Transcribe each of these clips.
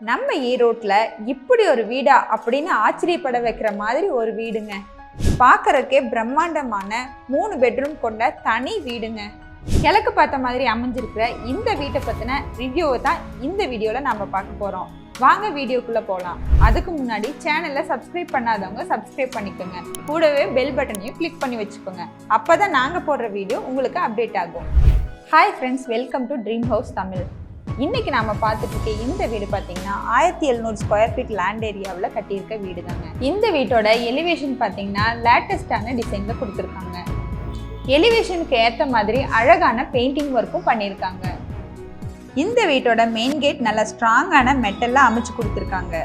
நம்ம ஈரோட்டில் இப்படி ஒரு வீடா அப்படின்னு ஆச்சரியப்பட வைக்கிற மாதிரி ஒரு வீடுங்க. பார்க்கறக்கே பிரம்மாண்டமான மூணு பெட்ரூம் கொண்ட தனி வீடுங்க. கிழக்கு பார்த்த மாதிரி அமைஞ்சிருக்கிற இந்த வீட்டை பற்றின ரிவ்யூவை தான் இந்த வீடியோவில் நம்ம பார்க்க போகிறோம் வாங்க வீடியோக்குள்ளே போகலாம் அதுக்கு முன்னாடி சேனலை சப்ஸ்கிரைப் பண்ணாதவங்க சப்ஸ்கிரைப் பண்ணிக்கோங்க. கூடவே பெல் பட்டனையும் கிளிக் பண்ணி வச்சுக்கோங்க. அப்போ தான் நாங்கள் போடுற வீடியோ உங்களுக்கு அப்டேட் ஆகும். Hi friends welcome to dream house Tamil இன்னைக்கு நாம பார்த்துட்டு இந்த வீடு பார்த்தீங்கன்னா ஆயிரத்தி எழுநூறு ஸ்கொயர் ஃபீட் லேண்ட் ஏரியாவில் கட்டியிருக்க வீடு தாங்க இந்த வீட்டோட எலிவேஷன் பார்த்தீங்கன்னா லேட்டஸ்டான டிசைனில் கொடுத்துருக்காங்க. எலிவேஷனுக்கு ஏற்ற மாதிரி அழகான பெயிண்டிங் ஒர்க்கும் பண்ணியிருக்காங்க. இந்த வீட்டோட மெயின் கேட் நல்ல ஸ்ட்ராங்கான மெட்டல்லாம் அமைச்சு கொடுத்துருக்காங்க.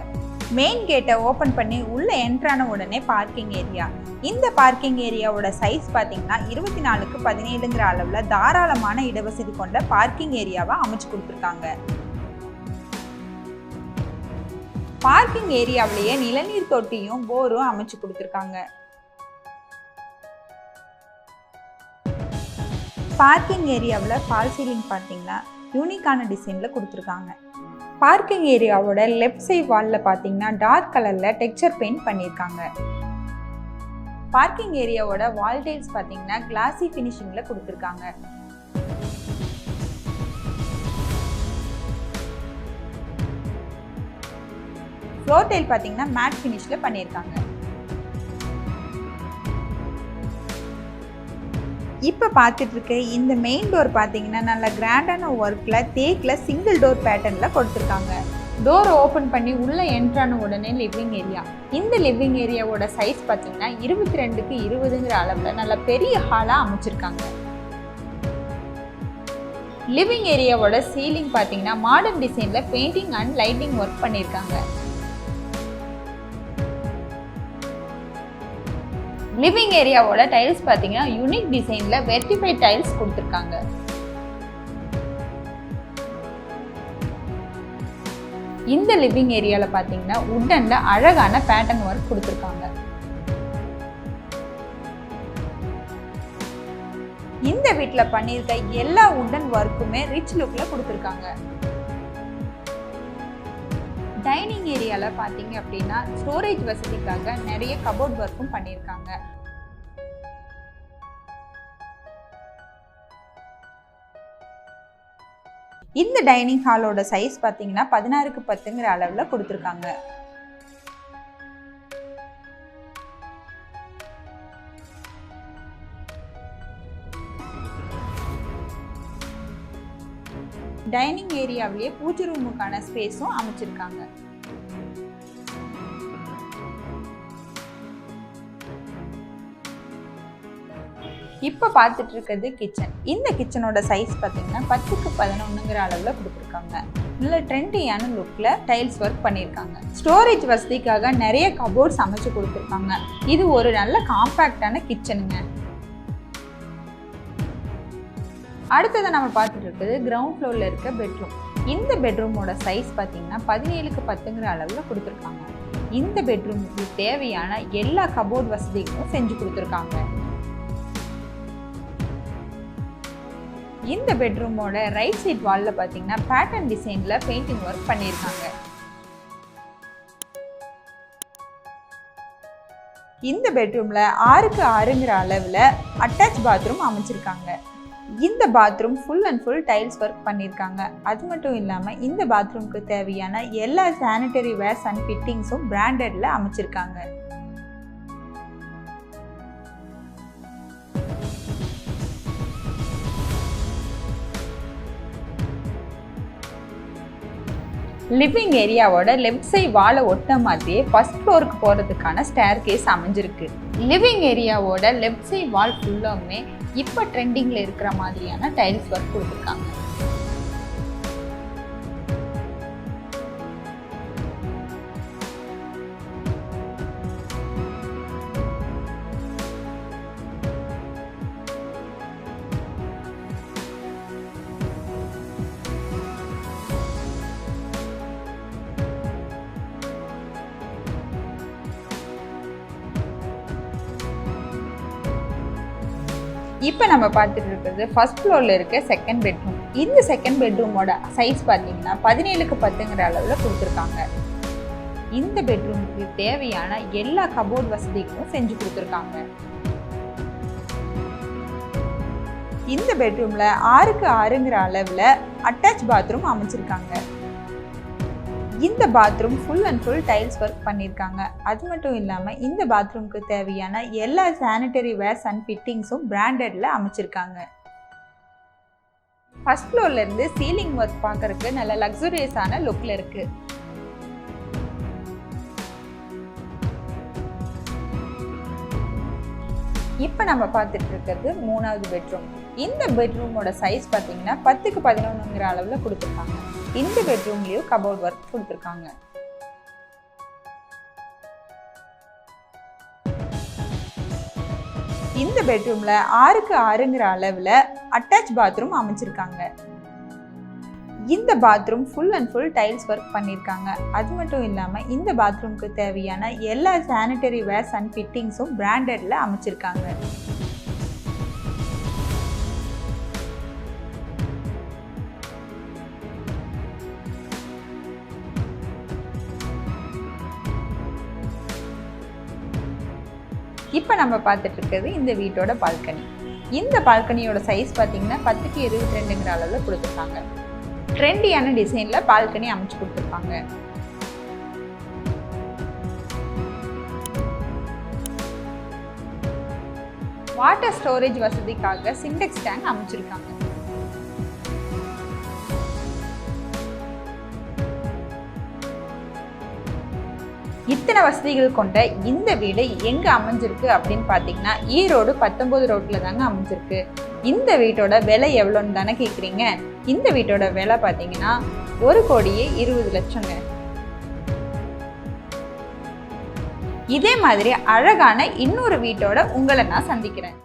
மெயின் கேட்டை ஓப்பன் பண்ணி உள்ள என்ட்ரான உடனே பார்க்கிங் ஏரியா இந்த பார்க்கிங் ஏரியாவோட சைஸ் பார்த்தீங்கன்னா இருபத்தி நாலுக்கு பதினேழுங்கிற அளவில் தாராளமான இடவசதி கொண்ட பார்க்கிங் ஏரியாவை அமைச்சு கொடுத்துருக்காங்க. பார்க்கிங் ஏரியாவிலேயே நிலநீர் தொட்டியும் போரும் அமைச்சு கொடுத்துருக்காங்க. பார்க்கிங் ஏரியாவில் ஃபால் சீலிங் பார்த்தீங்கன்னா யூனிக்கான டிசைனில் கொடுத்துருக்காங்க. பார்க்கிங் ஏரியாவோட லெஃப்ட் சைட் வாலில் பார்த்தீங்கன்னா டார்க் கலரில் டெக்ஸ்சர் பெயிண்ட் பண்ணியிருக்காங்க. பார்க்கிங் ஏரியாவோட வால் டைல்ஸ் பார்த்தீங்கன்னா கிளாசி ஃபினிஷிங்கில் கொடுத்துருக்காங்க. ஃப்ளோர் டைல் பார்த்தீங்கன்னா மேட் ஃபினிஷில் பண்ணியிருக்காங்க. இப்போ பார்த்துட்டு இருக்க இந்த மெயின் டோர் பார்த்தீங்கன்னா நல்ல கிராண்டான ஒர்க்கில் தேக்கில் சிங்கிள் டோர் பேட்டர்னில் கொடுத்துருக்காங்க. டோர் ஓப்பன் பண்ணி உள்ளே என்ட்ரான உடனே லிவிங் ஏரியா இந்த லிவிங் ஏரியாவோட சைஸ் பார்த்தீங்கன்னா இருபத்தி ரெண்டுக்கு இருபதுங்கிற அளவில் நல்ல பெரிய ஹாலாக அமைச்சிருக்காங்க. லிவிங் ஏரியாவோட சீலிங் பார்த்தீங்கன்னா மாடர்ன் டிசைனில் பெயிண்டிங் அண்ட் லைட்டிங் ஒர்க் பண்ணியிருக்காங்க லிவிங் ஏரியாவோட டைல்ஸ் பார்த்தீங்கன்னா யூனிக் டிசைனில் வெர்டிஃபைட் டைல்ஸ் கொடுத்துருக்காங்க. இந்த லிவிங் ஏரியாவில் பார்த்தீங்கன்னா உட்டனில் அழகான பேட்டர்ன் ஒர்க் கொடுத்துருக்காங்க. இந்த வீட்டில் பண்ணியிருக்க எல்லா உட்டன் ஒர்க்குமே ரிச் லுக்கில் கொடுத்துருக்காங்க. டைனிங் ஏரியாவில் பார்த்தீங்க அப்படின்னா ஸ்டோரேஜ் வசதிக்காக நிறைய கபோர்ட் ஒர்க்கும் பண்ணியிருக்காங்க. இந்த டைனிங் ஹாலோட சைஸ் பார்த்தீங்கன்னா பதினாறுக்கு பத்துங்கிற அளவில் கொடுத்துருக்காங்க. டைனிங் ஏரியாவிலேயே பூஜை ரூமுக்கான ஸ்பேஸும் அமைச்சிருக்காங்க. இப்போ பார்த்துட்டு இருக்கிறது கிச்சன் இந்த கிச்சனோட சைஸ் பார்த்தீங்கன்னா பத்துக்கு பதினொன்றுங்கிற அளவில் கொடுத்துருக்காங்க. நல்ல ட்ரெண்டியான லுக்கில் டைல்ஸ் ஒர்க் பண்ணியிருக்காங்க. ஸ்டோரேஜ் வசதிக்காக நிறைய கபோர்ட்ஸ் அமைச்சு கொடுத்துருக்காங்க. இது ஒரு நல்ல காம்பேக்டான கிச்சனுங்க அடுத்ததை நம்ம பார்த்துட்டு இருக்கிறது கிரவுண்ட் ஃப்ளோரில் இருக்க பெட்ரூம் இந்த பெட்ரூமோட சைஸ் பார்த்தீங்கன்னா பதினேழுக்கு பத்துங்கிற அளவில் கொடுத்துருக்காங்க. இந்த பெட்ரூமுக்கு தேவையான எல்லா கபோர்ட் வசதிகளும் செஞ்சு கொடுத்துருக்காங்க. இந்த பெட்ரூமோட ரைட் சைட் வாலில் பார்த்தீங்கன்னா பேட்டர்ன் டிசைனில் பெயிண்டிங் ஒர்க் பண்ணியிருக்காங்க. இந்த பெட்ரூமில் ஆறுக்கு ஆறுங்கிற அளவில் அட்டாச் பாத்ரூம் அமைச்சிருக்காங்க. இந்த bathroom full and full tiles work பண்ணியிருக்காங்க. அது மட்டும் இல்லாமல் இந்த பாத்ரூம்க்கு தேவையான எல்லா சானிட்டரி வேர்ஸ் அண்ட் ஃபிட்டிங்ஸும் பிராண்டடில் அமைச்சிருக்காங்க. லிவிங் ஏரியாவோட லெஃப்ட் சைட் வாழை ஒட்ட மாதிரியே ஃபர்ஸ்ட் ஃப்ளோருக்கு போகிறதுக்கான ஸ்டேர் கேஸ் அமைஞ்சிருக்கு. லிவிங் ஏரியாவோட லெஃப்ட் சைட் வால் ஃபுல்லாமே இப்போ ட்ரெண்டிங்கில் இருக்கிற மாதிரியான டைல்ஸ் ஒர்க் கொடுத்துருக்காங்க. இப்போ நம்ம பார்த்துட்டு இருக்கிறது ஃபர்ஸ்ட் ஃப்ளோரில் இருக்க செகண்ட் பெட்ரூம் இந்த செகண்ட் பெட்ரூமோட சைஸ் பார்த்தீங்கன்னா பதினேழுக்கு பத்துங்கிற அளவில் கொடுத்துருக்காங்க. இந்த பெட்ரூமுக்கு தேவையான எல்லா கபோர்ட் வசதிகளும் செஞ்சு கொடுத்துருக்காங்க. இந்த பெட்ரூமில் ஆறுக்கு ஆறுங்கிற அளவில் அட்டாச் பாத்ரூம் அமைச்சிருக்காங்க. இந்த bathroom full and full tiles work பண்ணியிருக்காங்க அது மட்டும் இல்லாமல் இந்த பாத்ரூம்க்கு தேவையான எல்லா சானிட்டரி வேர்ஸ் அண்ட் ஃபிட்டிங்ஸும் பிராண்டடில் அமைச்சிருக்காங்க. ஃபர்ஸ்ட் ஃப்ளோர்லேருந்து சீலிங் ஒர்க் பார்க்கறதுக்கு நல்ல லக்ஸுரியஸான லுக்கில் இருக்குது இப்போ நம்ம பார்த்துட்டு இருக்கிறது மூணாவது பெட்ரூம் இந்த பெட்ரூமோட சைஸ் பார்த்தீங்கன்னா பத்துக்கு பதினொன்றுங்கிற அளவில் கொடுத்துருக்காங்க. இந்த பெட்ரூம்லேயும் கபோர்ட் ஒர்க் கொடுத்துருக்காங்க. இந்த பெட்ரூம்ல ஆறுக்கு ஆறுங்கிற அளவில் அட்டாச் பாத்ரூம் அமைச்சிருக்காங்க. இந்த bathroom full and full tiles work பண்ணியிருக்காங்க அது மட்டும் இல்லாமல் இந்த பாத்ரூம்க்கு தேவையான எல்லா சானிட்டரி வேர்ஸ் அண்ட் ஃபிட்டிங்ஸும் பிராண்டட்ல அமைச்சிருக்காங்க. இப்போ நம்ம பார்த்துட்டு இருக்கிறது இந்த வீட்டோட பால்கனி. இந்த பால்கனியோட சைஸ் பார்த்தீங்கன்னா பத்துக்கு இருபத்தி ரெண்டுங்கிற அளவில் கொடுத்துருக்காங்க. ட்ரெண்டியான டிசைனில் பால்கனி அமைச்சு கொடுத்துருப்பாங்க வாட்டர் ஸ்டோரேஜ் வசதிக்காக சிண்டெக்ஸ் டேங்க் அமைச்சிருக்காங்க. இத்தனை வசதிகள் கொண்ட இந்த வீடு எங்க அமைஞ்சிருக்கு அப்படின்னு பார்த்தீங்கன்னா ஈரோடு பத்தொன்பது ரோட்ல தாங்க அமைஞ்சிருக்கு. இந்த வீட்டோட விலை எவ்வளோன்னு தானே கேட்குறீங்க இந்த வீட்டோட விலை பார்த்தீங்கன்னா ஒரு கோடியே இருபது லட்சங்க. இதே மாதிரி அழகான இன்னொரு வீட்டோட உங்களை நான் சந்திக்கிறேன்.